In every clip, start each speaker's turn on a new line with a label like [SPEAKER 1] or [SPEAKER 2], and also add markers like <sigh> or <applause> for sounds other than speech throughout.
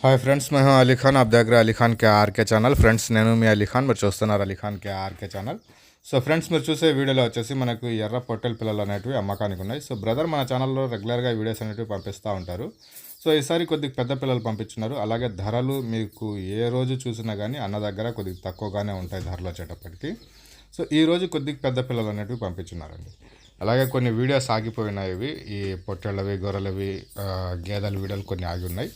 [SPEAKER 1] Hi friends మేము అలీ ఖాన్ ఆప్ దగ్గర అలీ ఖాన్ కే ఆర్కే ఛానల్ ఫ్రెండ్స్ నేను మీ అలీ ఖాన్ మీరు చూస్తున్నారు అలీ ఖాన్ కే ఆర్కే ఛానల్ సో ఫ్రెండ్స్ మీరు చూసే వీడియోలో వచ్చేసి మనకు ఎర్ర పొట్టెల పిల్లలు అనేటివి అమ్మకానికి ఉన్నాయి సో బ్రదర్ మన ఛానల్లో రెగ్యులర్గా వీడియోస్ అనేటివి పంపిస్తూ ఉంటారు సో ఈసారి కొద్దిగా పెద్ద పిల్లలు పంపించున్నారు అలాగే ధరలు మీకు ఏ రోజు చూసినా కానీ అన్న దగ్గర కొద్దిగా తక్కువగానే ఉంటాయి ధరలు వచ్చేటప్పటికి సో ఈరోజు కొద్దిగా పెద్ద పిల్లలు అనేటివి పంపించున్నారండి అలాగే కొన్ని వీడియోస్ ఆగిపోయినాయి ఇవి. ఈ పొట్టేళ్ళవి గొర్రెలవి గేదెలు గేదెల వీడియోలు కొన్ని ఆగి ఉన్నాయి.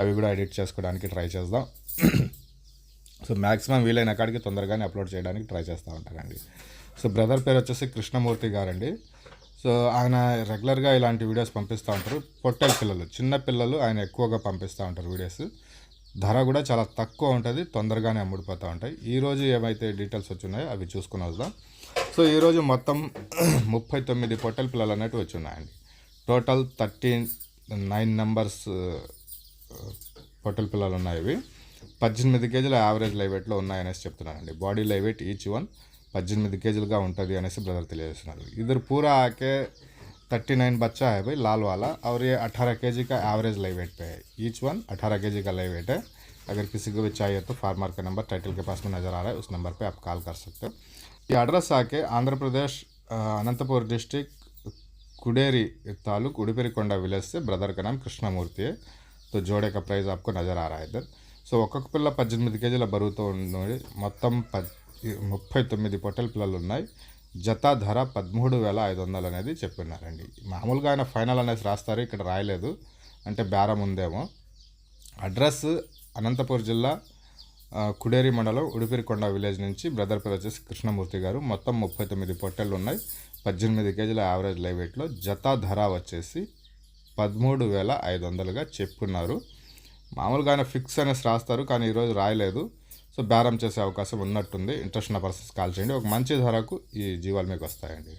[SPEAKER 1] అవి కూడా ఎడిట్ చేసుకోవడానికి ట్రై చేద్దాం. <clears throat> సో మ్యాక్సిమం వీలైన కాడికి తొందరగానే అప్లోడ్ చేయడానికి ట్రై చేస్తూ ఉంటానండి. సో బ్రదర్ పేరు వచ్చేసి కృష్ణమూర్తి గారండి. సో ఆయన రెగ్యులర్గా ఇలాంటి వీడియోస్ పంపిస్తూ ఉంటారు. పొట్టెల పిల్లలు చిన్న పిల్లలు ఆయన ఎక్కువగా పంపిస్తూ ఉంటారు వీడియోస్. ధర కూడా చాలా తక్కువ ఉంటుంది తొందరగానే అమ్ముడిపోతూ ఉంటాయి. ఈరోజు ఏమైతే డీటెయిల్స్ వచ్చున్నాయో అవి చూసుకుని వద్దాం. సో ఈరోజు మొత్తం <clears throat> ముప్పై తొమ్మిది పొట్టెల పిల్లలు అనేవి వచ్చి ఉన్నాయండి టోటల్ థర్టీన్ నైన్ నెంబర్స్ పొట్టెల పిల్లలు ఉన్నాయి ఇవి పద్దెనిమిది కేజీల యావరేజ్ లైవ్ వెయిట్లో ఉన్నాయనేసి చెప్తున్నానండి body live weight each one పద్దెనిమిది కేజీలుగా ఉంటుంది అనేసి బ్రదర్ తెలియజేస్తున్నారు इधर पूरा आके थर्टी नाइन बच्चा है भाई लाल वाला और ये अठारह के जी का एवरेज लाइव वेट पे है ईच वन अठारह के जी का लाइव वेट है अगर किसी को भी चाहिए तो फार्मर का नंबर टाइटल के पास में नज़र आ रहा है उस नंबर पे आप कॉल कर सकते हो ये एड्रेस आके आंध्र प्रदेश अ, अनंतपुर डिस्ट्रिक्ट कुडेरी तालुक उड़िपेरिकोंडा विलेज से ब्रदर का नाम कृष्णमूर्ति है तो जोड़े का प्राइस आपको नज़र आ रहा है इधर సో ఒక్కొక్క పిల్ల పద్దెనిమిది కేజీల బరువుతో ఉంది మొత్తం పద్ ముప్పై తొమ్మిది పొట్టెల పిల్లలు ఉన్నాయి జత ధర పదమూడు వేల ఐదు వందలు అనేది చెప్పినారండి మామూలుగా ఆయన ఫైనల్ అనేసి రాస్తారు ఇక్కడ రాయలేదు అంటే బేరం ఉందేమో అడ్రస్ అనంతపూర్ జిల్లా ఆ, కుడేరి మండలం ఉడిపిరికొండ విలేజ్ నుంచి బ్రదర్ పేరు వచ్చేసి కృష్ణమూర్తి గారు. మొత్తం ముప్పై తొమ్మిది పొట్టెలు ఉన్నాయి. పద్దెనిమిది కేజీల యావరేజ్ లైవ్ వెయిట్లో జత ధర వచ్చేసి పదమూడు వేల ఐదు వందలుగా చెప్పున్నారు. మామూలుగా ఆయన ఫిక్స్ అనేసి రాస్తారు కానీ ఈరోజు రాయలేదు. సో బేరం చేసే అవకాశం ఉన్నట్టుంది. ఇంట్రెస్ట్ ఉన్న పర్సన్స్ కాల్ చేయండి. ఒక మంచి ధరకు ఈ జీవాలు మీకు వస్తాయండి.